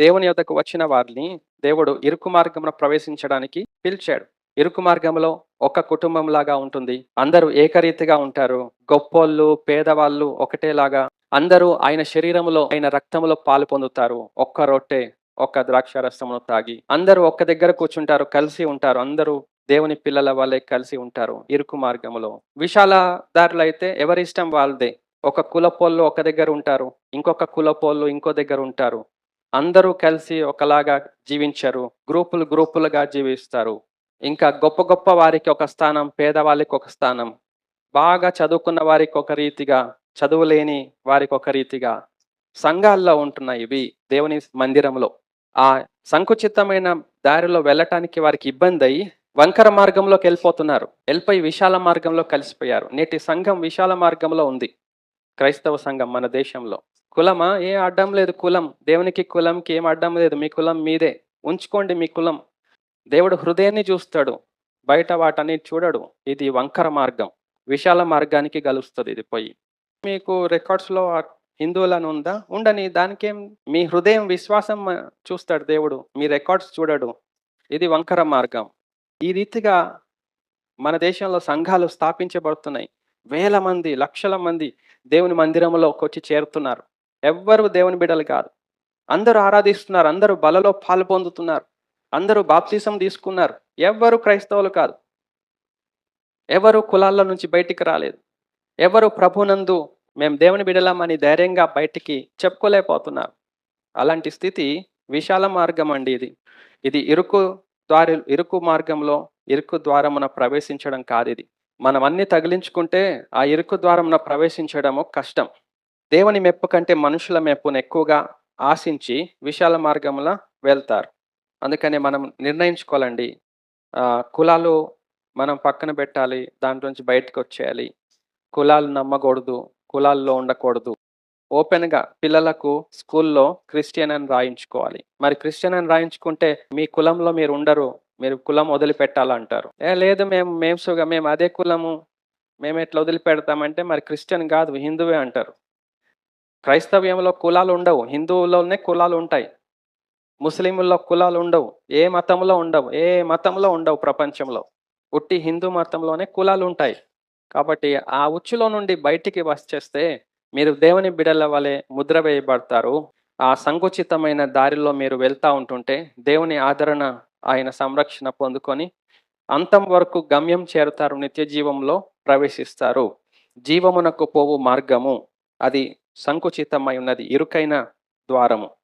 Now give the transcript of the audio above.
దేవుని యొద్దకు వచ్చిన వారిని దేవుడు ఇరుకు మార్గమున ప్రవేశించడానికి పిలిచాడు. ఇరుకు మార్గంలో ఒక కుటుంబం లాగా ఉంటుంది. అందరూ ఏకరీతిగా ఉంటారు. గొప్పోళ్ళు పేదవాళ్ళు ఒకటేలాగా అందరూ ఆయన శరీరములో ఆయన రక్తములో పాలు పొందుతారు. ఒక్క రొట్టె ఒక్క ద్రాక్ష రసమును తాగి అందరూ ఒక్క దగ్గర కూర్చుంటారు కలిసి ఉంటారు. అందరూ దేవుని పిల్లల వాళ్ళే కలిసి ఉంటారు ఇరుకు మార్గములో. విశాల దారులు అయితే ఎవరి ఇష్టం వాళ్ళదే. ఒక కులపోళ్ళు ఒక దగ్గర ఉంటారు. ఇంకొక కులపోళ్ళు ఇంకో దగ్గర ఉంటారు. అందరూ కలిసి ఒకలాగా జీవించరు. గ్రూపులు గ్రూపులుగా జీవిస్తారు. ఇంకా గొప్ప గొప్ప వారికి ఒక స్థానం పేదవాళ్ళకి ఒక స్థానం. బాగా చదువుకున్న వారికి ఒక రీతిగా చదువులేని వారికి ఒక రీతిగా సంఘాల్లో ఉంటున్నాయి ఇవి దేవుని మందిరంలో. ఆ సంకుచితమైన దారిలో వెళ్ళటానికి వారికి ఇబ్బంది అయ్యి వంకర మార్గంలోకి వెళ్ళిపోతున్నారు. వెళ్ళిపోయి విశాల మార్గంలో కలిసిపోయారు. నేటి సంఘం విశాల మార్గంలో ఉంది. క్రైస్తవ సంఘం మన దేశంలో. కులమా? ఏ అడ్డం లేదు కులం. దేవునికి కులంకి ఏం అడ్డం లేదు. మీ కులం మీదే. ఉంచుకోండి మీ కులం. దేవుడు హృదయాన్ని చూస్తాడు. బయట వాటన్ని చూడడు. ఇది వంకర మార్గం. విశాల మార్గానికి కలుస్తుంది ఇది పోయి. మీకు రికార్డ్స్లో హిందువులను ఉందా? ఉండని దానికేం మీ హృదయం విశ్వాసం చూస్తాడు దేవుడు. మీ రికార్డ్స్ చూడడు. ఇది వంకర మార్గం. ఈ రీతిగా మన దేశంలో సంఘాలు స్థాపించబడుతున్నాయి. వేల మంది లక్షల మంది దేవుని మందిరంలోకి వచ్చి చేరుతున్నారు. ఎవ్వరు దేవుని బిడ్డలు కాదు. అందరూ ఆరాధిస్తున్నారు అందరూ బలలో పాలు పొందుతున్నారు అందరూ బాప్తీసం తీసుకున్నారు. ఎవ్వరు క్రైస్తవులు కాదు. ఎవరు కులాల నుంచి బయటికి రాలేదు. ఎవరు ప్రభునందు మేము దేవుని బిడలామని ధైర్యంగా బయటికి చెప్పుకోలేకపోతున్నారు. అలాంటి స్థితి విశాల మార్గం అండి ఇది. ఇది ఇరుకు ద్వారి ఇరుకు మార్గంలో ఇరుకు ద్వారమున ప్రవేశించడం కాదు ఇది. మనం అన్ని తగిలించుకుంటే ఆ ఇరుకు ద్వారమున ప్రవేశించడము కష్టం. దేవుని మెప్పు కంటే మనుషుల మెప్పును ఎక్కువగా ఆశించి విశాల మార్గంలో వెళ్తారు. అందుకని మనం నిర్ణయించుకోవాలండి. కులాలు మనం పక్కన పెట్టాలి దాంట్లో నుంచి బయటకు వచ్చేయాలి. కులాలు నమ్మకూడదు కులాల్లో ఉండకూడదు. ఓపెన్గా పిల్లలకు స్కూల్లో క్రిస్టియన్ అని రాయించుకోవాలి. మరి క్రిస్టియన్ అని రాయించుకుంటే మీ కులంలో మీరు ఉండరు మీరు కులం వదిలిపెట్టాలంటారు. ఏ లేదు మేము మేము సుగా మేము అదే కులము మేము ఎట్లా వదిలిపెడతామంటే మరి క్రిస్టియన్ కాదు హిందువే అంటారు. క్రైస్తవ్యంలో కులాలు ఉండవు. హిందువులోనే కులాలు ఉంటాయి. ముస్లింల్లో కులాలు ఉండవు. ఏ మతంలో ఉండవు. ఏ మతంలో ఉండవు ప్రపంచంలో. ఉట్టి హిందూ మతంలోనే కులాలు ఉంటాయి. కాబట్టి ఆ ఉచ్చులో నుండి బయటికి వచ్చేస్తే మీరు దేవుని బిడల వలె ముద్ర వేయబడతారు. ఆ సంకుచితమైన దారిలో మీరు వెళ్తూ ఉంటుంటే దేవుని ఆదరణ ఆయన సంరక్షణ పొందుకొని అంతం వరకు గమ్యం చేరుతారు. నిత్య జీవంలో ప్రవేశిస్తారు. జీవమునకు పోవు మార్గము. అది సంకుచితమై ఉన్నది. ఇరుకైన ద్వారము.